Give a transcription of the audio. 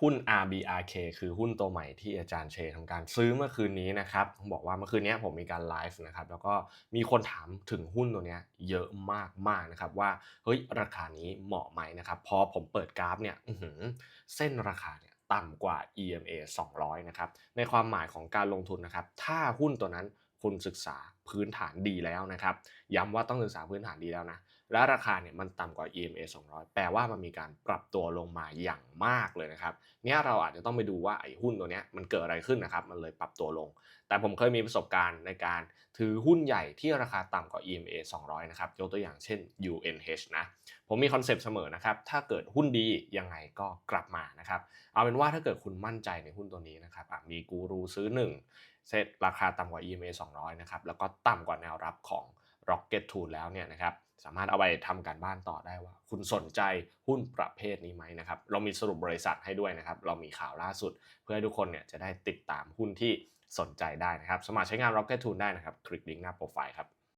หุ้น RBRK คือหุ้นตัวใหม่ที่อาจารย์เชทำการซื้อเมื่อคืนนี้นะครับต้องบอกว่าเมื่อคืนนี้ผมมีการไลฟ์นะครับแล้วก็มีคนถามถึงหุ้นตัวนี้เยอะมากมากนะครับว่าเฮ้ยราคานี้เหมาะไหมนะครับพอผมเปิดกราฟเนี่ยเส้นราคาเนี่ยต่ำกว่า EMA 200 นะครับในความหมายของการลงทุนนะครับถ้าหุ้นตัวนั้น คุณศึกษาพื้นฐานดีแล้วนะครับ ย้ำว่าต้องศึกษาพื้นฐานดีแล้วนะ และราคาเนี่ยมันต่ำกว่า EMA 200 แปลว่ามันมีการปรับตัวลงมาอย่างมากเลยนะครับ เนี่ยเราอาจจะต้องไปดูว่าไอ้หุ้นตัวเนี้ยมันเกิดอะไรขึ้นนะครับ มันเลยปรับตัวลง แต่ผมเคยมีประสบการณ์ในการถือหุ้นใหญ่ที่ราคาต่ำกว่า EMA 200 นะครับ ยกตัวอย่างเช่น UNH นะ ผมมีคอนเซปต์เสมอนะครับ ถ้าเกิดหุ้นดียังไงก็กลับมานะครับ เอาเป็นว่าถ้าเกิดคุณมั่นใจในหุ้นตัวนี้นะครับมีกูรูซื้อ1 เซตราคาต่ำกว่า EMA 200 นะครับ แล้วก็ต่ำกว่าแนวรับของ Rocket Tool แล้วเนี่ยนะครับ สามารถเอาไปทำการบ้านต่อได้ว่า คุณสนใจหุ้นประเภทนี้ไหมนะครับ เรามีสรุปบริษัทให้ด้วยนะครับ เรามีข่าวล่าสุด เพื่อให้ทุกคนเนี่ยจะได้ติดตามหุ้นที่สนใจได้นะครับ สมัครใช้งาน Rocket Tool ได้นะครับ คลิกลิงก์หน้าโปรไฟล์ครับ